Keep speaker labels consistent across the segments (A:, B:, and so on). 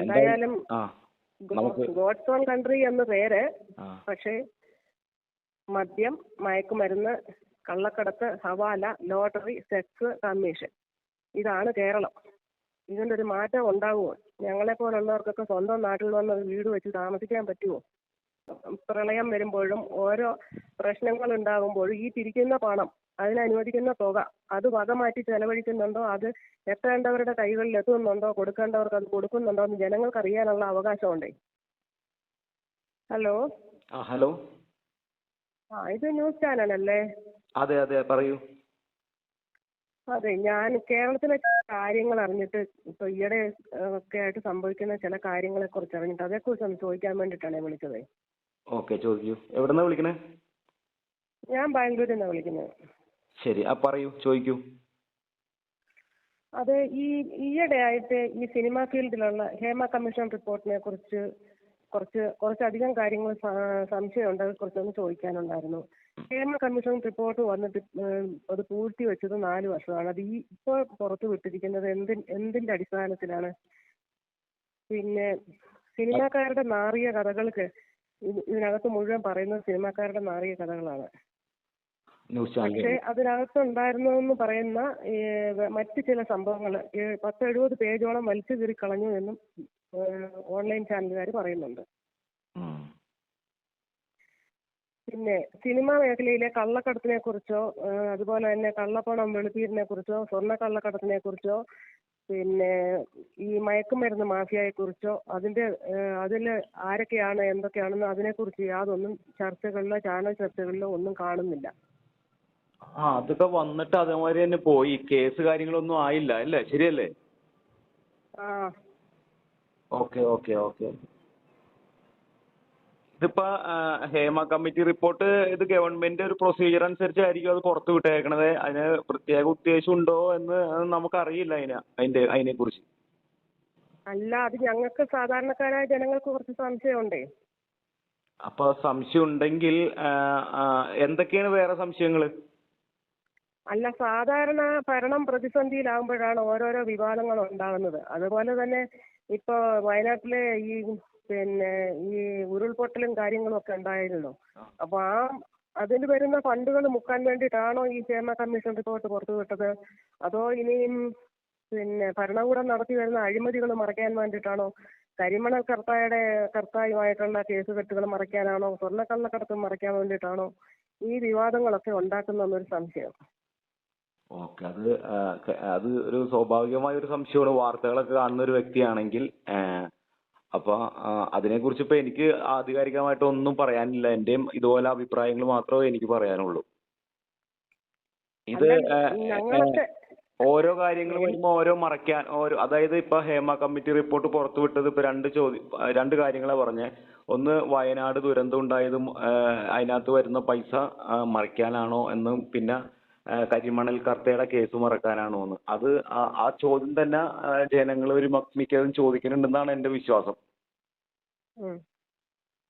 A: എന്തായാലും
B: നമുക്ക്
A: God's own country എന്ന പേര് പക്ഷേ മദ്യം മയക്കുമരുന്ന് കള്ളക്കടത്ത് ഹവാല ലോട്ടറി സെക്സ് കമ്മീഷൻ. ഇതാണ് കേരളം. ഇതിന്റെ ഒരു മാറ്റം ഉണ്ടാവുമോ? ഞങ്ങളെ പോലുള്ളവർക്കൊക്കെ സ്വന്തം നാട്ടിൽ വന്ന് വീട് വെച്ച് താമസിക്കാൻ പറ്റുമോ? പ്രളയം വരുമ്പോഴും ഓരോ പ്രശ്നങ്ങൾ ഉണ്ടാകുമ്പോഴും ഈ തിരിക്കുന്ന പണം അതിനനുവദിക്കുന്ന തുക അത് വക മാറ്റി ചെലവഴിക്കുന്നുണ്ടോ? അത് എത്തേണ്ടവരുടെ കൈകളിൽ എത്തുന്നുണ്ടോ? കൊടുക്കേണ്ടവർക്ക് അത് കൊടുക്കുന്നുണ്ടോ എന്ന് ജനങ്ങൾക്ക് അറിയാനുള്ള അവകാശമുണ്ടേ? ഹലോ?
B: ആ ഹലോ?
A: ആ ഇത് ന്യൂസ് ചാനലല്ലേ?
B: അതെ അതെ പറയൂ.
A: അതെ ഞാൻ കേരളത്തിലെ കാര്യങ്ങൾ അറിഞ്ഞിട്ട് ഇപ്പൊ ഈയിടെ ഒക്കെ ആയിട്ട് സംഭവിക്കുന്ന ചില കാര്യങ്ങളെ കുറിച്ച് അറിഞ്ഞിട്ട് അതേക്കുറിച്ച് ഒന്ന് ചോദിക്കാൻ വേണ്ടിയിട്ടാണ് വിളിച്ചത്.
B: ഓക്കെ ചോദിക്കൂ. എവിടെന്നാ വിളിക്കണേ?
A: ഞാൻ ബാംഗ്ലൂരിൽ നിന്നാണ് വിളിക്കുന്നത്
B: ശരി ആ പറയൂ ചോദിക്കൂ.
A: അത് ഈ ഈയിടെ ആയിട്ട് ഈ സിനിമ ഫീൽഡിലുള്ള ഹേമ കമ്മീഷൻ റിപ്പോർട്ടിനെ കുറിച്ച് കുറച്ച് കുറച്ചധികം കാര്യങ്ങൾ സംശയമുണ്ട് കുറച്ചൊന്ന് ചോദിക്കാനുണ്ടായിരുന്നു. ഹേമ കമ്മീഷൻ റിപ്പോർട്ട് വന്നിട്ട് അത് പൂഴ്ത്തി വെച്ചത് നാല് വർഷമാണ്. അത് ഈ ഇപ്പോൾ പുറത്തു വിട്ടിരിക്കുന്നത് എന്തി എന്തിന്റെ അടിസ്ഥാനത്തിലാണ്? പിന്നെ സിനിമാക്കാരുടെ നാറിയ കഥകൾക്ക് ഇതിനകത്ത് മുഴുവൻ പറയുന്നത് സിനിമാക്കാരുടെ നാറിയ കഥകളാണ്. പക്ഷെ എന്ന് പറയുന്ന മറ്റു മറ്റ് ചില സംഭവങ്ങൾ പത്ത് എഴുപത് പേജോളം വലിച്ചു കീറി കളഞ്ഞു എന്നും ഓൺലൈൻ ചാനലുകാർ പറയുന്നുണ്ട്. പിന്നെ സിനിമാ മേഖലയിലെ കള്ളക്കടത്തിനെ കുറിച്ചോ അതുപോലെ തന്നെ കള്ളപ്പണം വെളുത്തീരിനെ കുറിച്ചോ സ്വർണ കള്ളക്കടത്തിനെ കുറിച്ചോ പിന്നെ ഈ മയക്കുമരുന്ന് മാഫിയയെ കുറിച്ചോ അതിന്റെ അതിൽ ആരൊക്കെയാണ് എന്തൊക്കെയാണെന്ന് അതിനെക്കുറിച്ച് യാതൊന്നും ചർച്ചകളിലോ ചാനൽ ചർച്ചകളിലോ ഒന്നും കാണുന്നില്ല.
B: ആ അതൊക്കെ വന്നിട്ട് അതേമാതിരി തന്നെ പോയി. കേസ് കാര്യങ്ങളൊന്നും ആയില്ല അല്ലേ? ശരിയല്ലേ?
A: ആ.
B: Okay okay okay. ഇതിപ്പോ ഹേമ കമ്മിറ്റി റിപ്പോർട്ട് ഇത് ഗവൺമെന്റ് ഒരു പ്രൊസീജിയർ അനുസരിച്ചായിരിക്കും അത് പുറത്തു വിട്ടേക്കണത്. അതിന് പ്രത്യേക ഉദ്ദേശം ഉണ്ടോ എന്ന് നമുക്കറിയില്ല അതിനെ അതിന്റെ അതിനെ കുറിച്ച്
A: അല്ല അത് ഞങ്ങൾക്ക് സാധാരണക്കാരായ ജനങ്ങൾക്ക് കുറച്ച് സംശയമുണ്ടേ.
B: അപ്പൊ സംശയം ഉണ്ടെങ്കിൽ എന്തൊക്കെയാണ് വേറെ സംശയങ്ങൾ
A: അല്ല സാധാരണ ഭരണം പ്രതിസന്ധിയിലാകുമ്പോഴാണ് ഓരോരോ വിവാദങ്ങൾ ഉണ്ടാകുന്നത്. അതുപോലെ തന്നെ ഇപ്പൊ വയനാട്ടിലെ ഈ പിന്നെ ഈ ഉരുൾപൊട്ടലും കാര്യങ്ങളും ഒക്കെ ഉണ്ടായിരുന്നു അപ്പൊ ആ അതിന് വരുന്ന ഫണ്ടുകൾ മുക്കാൻ വേണ്ടിയിട്ടാണോ ഈ ക്ഷേമ കമ്മീഷൻ റിപ്പോർട്ട് പുറത്തുവിട്ടത് അതോ ഇനിയും പിന്നെ ഭരണകൂടം നടത്തി വരുന്ന അഴിമതികൾ മറയ്ക്കാൻ വേണ്ടിയിട്ടാണോ കരിമണൽ കർത്തായുടെ കർത്തായുമായിട്ടുള്ള കേസ് കെട്ടുകൾ മറയ്ക്കാനാണോ സ്വർണക്കള്ളക്കടത്ത് മറയ്ക്കാൻ വേണ്ടിയിട്ടാണോ ഈ വിവാദങ്ങളൊക്കെ ഉണ്ടാക്കുന്നൊരു സംശയം.
B: ഓക്കെ അത് അത് ഒരു സ്വാഭാവികമായ ഒരു സംശയമാണ്. വാർത്തകളൊക്കെ കാണുന്ന ഒരു വ്യക്തിയാണെങ്കിൽ അപ്പൊ അതിനെക്കുറിച്ച് ഇപ്പൊ എനിക്ക് ആധികാരികമായിട്ട് ഒന്നും പറയാനില്ല. എന്റെയും ഇതുപോലെ അഭിപ്രായങ്ങൾ മാത്രമേ എനിക്ക് പറയാനുള്ളൂ. ഇത് ഓരോ കാര്യങ്ങൾ വരുമ്പോ ഓരോ മറയ്ക്കാൻ ഓരോ അതായത് ഇപ്പൊ ഹേമ കമ്മിറ്റി റിപ്പോർട്ട് പുറത്തു വിട്ടത് ഇപ്പൊ രണ്ട് ചോദ്യം രണ്ട് കാര്യങ്ങളെ പറഞ്ഞേ. ഒന്ന് വയനാട് ദുരന്തം ഉണ്ടായതും അതിനകത്ത് വരുന്ന പൈസ മറയ്ക്കാനാണോ എന്നും പിന്നെ കരിമണൽ കർത്തയുടെ കേസ് മറക്കാനാണോ എന്ന് അത് ആ- ചോദ്യം തന്നെ ജനങ്ങൾ ഒരു മിക്കതും ചോദിക്കുന്നുണ്ടെന്നാണ് എന്റെ വിശ്വാസം.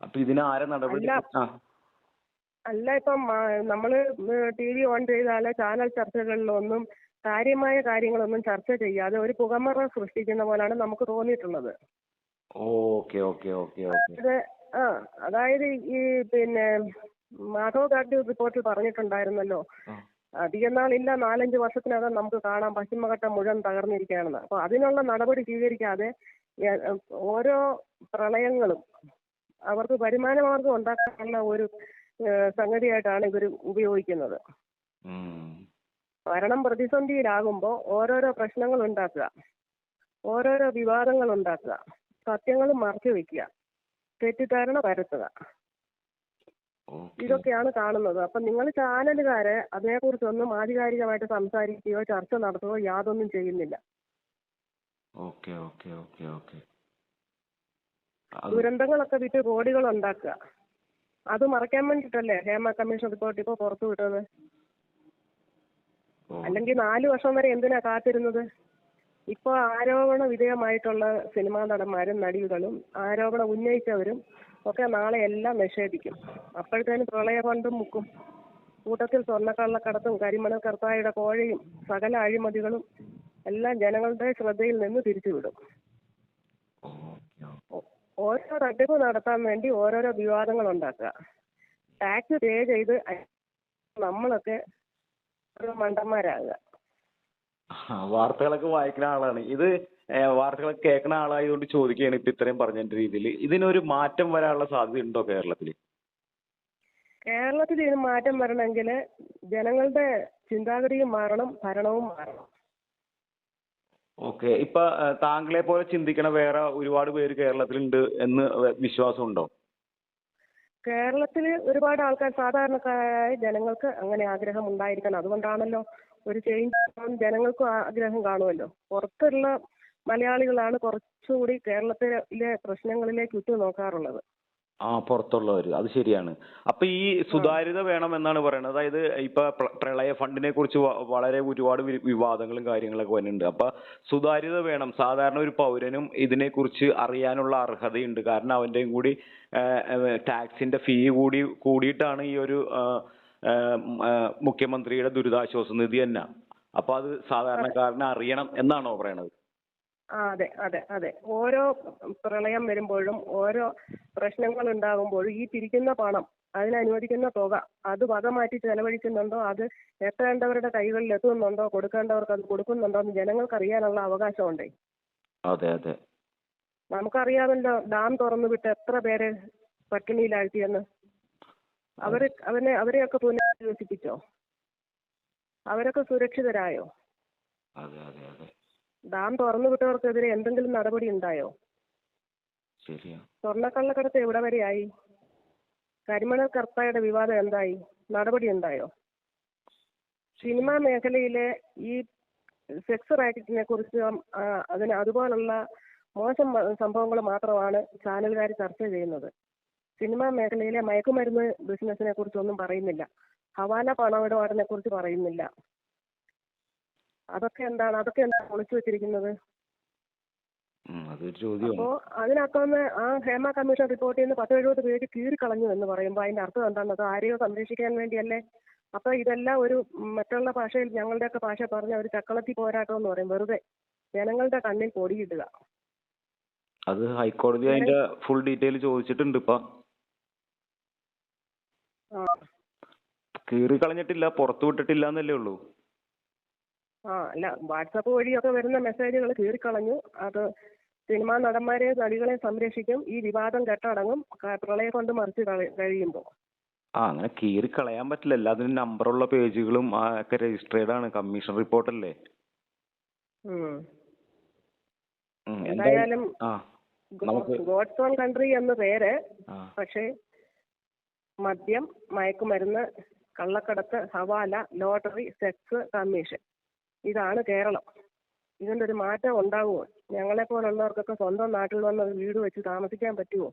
B: അപ്പൊ ഇതിന് ആരെ നടപടി
A: അല്ല.
B: ആ
A: അല്ല ഇപ്പം നമ്മൾ ടി വി ഓൺ ചെയ്താൽ ചാനൽ ചർച്ചകളിലൊന്നും കാര്യമായ കാര്യങ്ങളൊന്നും ചർച്ച ചെയ്യാതെ ഒരു പുകമറ സൃഷ്ടിക്കുന്ന പോലാണ് നമുക്ക് തോന്നിയിട്ടുള്ളത്
B: ഓക്കെ ഓക്കെ ഓക്കെ ഓക്കെ
A: ആ അതായത് ഈ പിന്നെ മാധവ് ഗാഡ്ഗിൽ റിപ്പോർട്ടിൽ പറഞ്ഞിട്ടുണ്ടായിരുന്നല്ലോ. അധികം നാളില്ല നാലഞ്ച് വർഷത്തിനകം നമുക്ക് കാണാം പശ്ചിമഘട്ടം മുഴുവൻ തകർന്നിരിക്കുകയാണെന്ന്. അപ്പൊ അതിനുള്ള നടപടി സ്വീകരിക്കാതെ ഓരോ പ്രളയങ്ങളും അവർക്ക് വരുമാന മാർഗം ഉണ്ടാക്കാനുള്ള ഒരു സംഗതിയായിട്ടാണ് ഇവർ ഉപയോഗിക്കുന്നത്. ഭരണം പ്രതിസന്ധിയിലാകുമ്പോൾ ഓരോരോ പ്രശ്നങ്ങൾ ഉണ്ടാക്കുക. ഓരോരോ വിവാദങ്ങൾ ഉണ്ടാക്കുക. സത്യങ്ങൾ മറച്ചു വെക്കുക. തെറ്റിദ്ധാരണ പരത്തുക. ഇതൊക്കെയാണ് കാണുന്നത്. അപ്പൊ നിങ്ങൾ ചാനലുകാരെ അതിനെക്കുറിച്ചൊന്നും ആധികാരികമായിട്ട് സംസാരിക്കുകയോ ചർച്ച നടത്തുകയോ യാതൊന്നും ചെയ്യുന്നില്ല.
B: Okay okay okay okay. അത്
A: ദുരന്തങ്ങളൊക്കെ വിറ്റ് റോഡുകൾ ഉണ്ടാക്കുക. അത് മറയ്ക്കാൻ വേണ്ടിട്ടല്ലേ ഹേമ കമ്മീഷൻ റിപ്പോർട്ട് ഇപ്പൊ പുറത്തു വിട്ടത്. അല്ലെങ്കിൽ നാലു വർഷം വരെ എന്തിനാ കാത്തിരുന്നത്? ഇപ്പോൾ ആരോപണ വിധേയമായിട്ടുള്ള സിനിമാ നടന്മാരും നടികളും ആരോപണം ഉന്നയിച്ചവരും ഒക്കെ നാളെ എല്ലാം നിഷേധിക്കും. അപ്പോഴത്തേനും പ്രളയ ഫണ്ടും മുക്കും. കൂട്ടത്തിൽ സ്വർണക്കള്ളക്കടത്തും കരിമണൽ കർത്തായുടെ കോഴയും സകല അഴിമതികളും എല്ലാം ജനങ്ങളുടെ ശ്രദ്ധയിൽ നിന്ന് തിരിച്ചുവിടും. ഓരോ തട്ടിപ്പ് നടത്താൻ വേണ്ടി ഓരോരോ വിവാദങ്ങൾ ഉണ്ടാക്കുക. ടാക്സ് പേ ചെയ്ത് നമ്മളൊക്കെ ഒരു മണ്ടന്മാരാകുക.
B: ആ, വാർത്തകളൊക്കെ വായിക്കുന്ന ആളാണ്. ഇത് വാർത്തകളൊക്കെ കേൾക്കുന്ന ആളായതുകൊണ്ട് ചോദിക്കുകയാണ് ഇപ്പൊ ഇത്രയും പറഞ്ഞതിന്റെ രീതിയിൽ. ഇതിനൊരു മാറ്റം വരാനുള്ള സാധ്യത ഉണ്ടോ കേരളത്തിൽ
A: കേരളത്തിൽ ഇതിന് മാറ്റം വരണമെങ്കിൽ ജനങ്ങളുടെ ചിന്താഗതിയും മാറണം ഭരണവും മാറണം.
B: ഓക്കെ. ഇപ്പൊ താങ്കളെ പോലെ ചിന്തിക്കണ വേറെ ഒരുപാട് പേര് കേരളത്തിലുണ്ട് എന്ന് വിശ്വാസമുണ്ടോ?
A: കേരളത്തിൽ ഒരുപാട് ആൾക്കാർ സാധാരണക്കാരായ ജനങ്ങൾക്ക് അങ്ങനെ ആഗ്രഹം ഉണ്ടായിരിക്കണം. അതുകൊണ്ടാണല്ലോ ഒരു ചേഞ്ച് ജനങ്ങൾക്കും ആഗ്രഹം കാണുമല്ലോ. പുറത്തുള്ള മലയാളികളാണ് കുറച്ചുകൂടി കേരളത്തിലെ പ്രശ്നങ്ങളിലേക്ക് ഉറ്റു നോക്കാറുള്ളത്.
B: ആ പുറത്തുള്ളവര്. അത് ശരിയാണ്. അപ്പൊ ഈ സുതാര്യത വേണം എന്നാണ് പറയുന്നത് അതായത് ഇപ്പൊ പ്ര- പ്രളയ ഫണ്ടിനെ കുറിച്ച് വളരെ ഒരുപാട് വിവാദങ്ങളും കാര്യങ്ങളൊക്കെ വരുന്നുണ്ട് അപ്പൊ സുതാര്യത വേണം. സാധാരണ ഒരു പൗരനും ഇതിനെ കുറിച്ച് അറിയാനുള്ള അർഹതയുണ്ട്. കാരണം അവന്റെയും കൂടി ടാക്സിന്റെ ഫീ കൂടി കൂടിയിട്ടാണ് ഈ ഒരു മുഖ്യമന്ത്രിയുടെ ദുരിതാശ്വാസ നിധി തന്നെ. അപ്പൊ അത് സാധാരണക്കാരനെ അറിയണം എന്നാണോ പറയണത്?
A: അതെ അതെ അതെ. ഓരോ പ്രളയം വരുമ്പോഴും ഓരോ പ്രശ്നങ്ങൾ ഉണ്ടാകുമ്പോഴും ഈ പിരിക്കുന്ന പണം അതിനനുവദിക്കുന്ന തുക അത് വക മാറ്റി ചെലവഴിക്കുന്നുണ്ടോ? അത് എത്തേണ്ടവരുടെ കൈകളിൽ എത്തുന്നുണ്ടോ? കൊടുക്കേണ്ടവർക്ക് അത് കൊടുക്കുന്നുണ്ടോ എന്ന് ജനങ്ങൾക്ക് അറിയാനുള്ള അവകാശമുണ്ടേ?
B: അതെ അതെ.
A: നമുക്കറിയാമല്ലോ ഡാം തുറന്നു വിട്ട് എത്ര പേരെ പട്ടിണിയിലാഴ്ത്തിയെന്ന്. അവർ അവനെ അവരെയൊക്കെ പുനരധിവസിപ്പിച്ചോ? അവരൊക്കെ സുരക്ഷിതരായോ?
B: അതെ അതെ അതെ.
A: ഡാം തുറന്നു വിട്ടവർക്കെതിരെ എന്തെങ്കിലും നടപടി ഉണ്ടായോ? സ്വർണക്കള്ളക്കടത്ത് എവിടെ വരെയായി? കരിമണൽ കർത്തായുടെ വിവാദം എന്തായി? നടപടി ഉണ്ടായോ? സിനിമാ മേഖലയിലെ ഈ സെക്സ് റാക്കറ്റിനെ കുറിച്ച് അതിന് അതുപോലുള്ള മോശം സംഭവങ്ങൾ മാത്രമാണ് ചാനലുകാർ ചർച്ച ചെയ്യുന്നത്. സിനിമാ മേഖലയിലെ മയക്കുമരുന്ന് ബിസിനസിനെ കുറിച്ചൊന്നും പറയുന്നില്ല. ഹവാല പണമിടപാടിനെ കുറിച്ച് പറയുന്നില്ല. അതൊക്കെ എന്താണ്? അതൊക്കെ എന്താണ് ഒളിച്ചു വെച്ചിരിക്കുന്നത്? അപ്പോ അതിനകത്തുനിന്ന് ആ ഹേമ കമ്മീഷൻ റിപ്പോർട്ടിൽ ചെയ്യുന്ന പത്ത് എഴുപത് പേര് കീറിക്കളഞ്ഞു എന്ന് പറയുമ്പോൾ അതിന്റെ അർത്ഥം എന്താണ് അത് ആരെയോ സംരക്ഷിക്കാൻ വേണ്ടിയല്ലേ? അപ്പൊ ഇതെല്ലാം ഒരു മറ്റുള്ള ഭാഷയിൽ ഞങ്ങളുടെയൊക്കെ ഭാഷ പറഞ്ഞ ഒരു ചക്കളത്തി പോരാട്ടം എന്ന് പറയും. വെറുതെ ജനങ്ങളുടെ കണ്ണിൽ പൊടിയിടുക.
B: അത് ഹൈക്കോടതി അതിന്റെ ഫുൾ ഡീറ്റെയിൽ ചോദിച്ചിട്ടുണ്ട് ഇപ്പൊ
A: ആ
B: കീറി കളഞ്ഞിട്ടില്ല പുറത്തു വിട്ടിട്ടില്ല എന്നല്ലേ ഉള്ളൂ.
A: ആ അല്ല വാട്സപ്പ് വഴിയൊക്കെ വരുന്ന മെസ്സേജുകൾ കീറിക്കളഞ്ഞു. അത് സിനിമാ നടന്മാരെ നടികളെ സംരക്ഷിക്കും. ഈ വിവാദം കെട്ടടങ്ങും. പ്രളയം കൊണ്ട് മറിച്ച് കഴിയുമ്പോ കഴിയുമ്പോൾ.
B: ആ അങ്ങനെ കീറി കളയാൻ പറ്റില്ല എല്ലാത്തിനും നമ്പറുള്ള പേജുകളും ഒക്കെ രജിസ്റ്റേർഡ് ആണ്. കമ്മീഷൻ റിപ്പോർട്ട് അല്ലേ? എന്തായാലും
A: ഗോഡ്സ് ഓൺ കൺട്രി എന്ന പേര്. പക്ഷേ മദ്യം മയക്കുമരുന്ന് കള്ളക്കടത്ത് ഹവാല ലോട്ടറി സെക്സ് കമ്മീഷൻ. ഇതാണ് കേരളം. ഇതിന്റെ ഒരു മാറ്റം ഉണ്ടാവുമോ? ഞങ്ങളെ പോലുള്ളവർക്കൊക്കെ സ്വന്തം നാട്ടിൽ വന്ന് ഒരു വീട് വെച്ച് താമസിക്കാൻ പറ്റുമോ?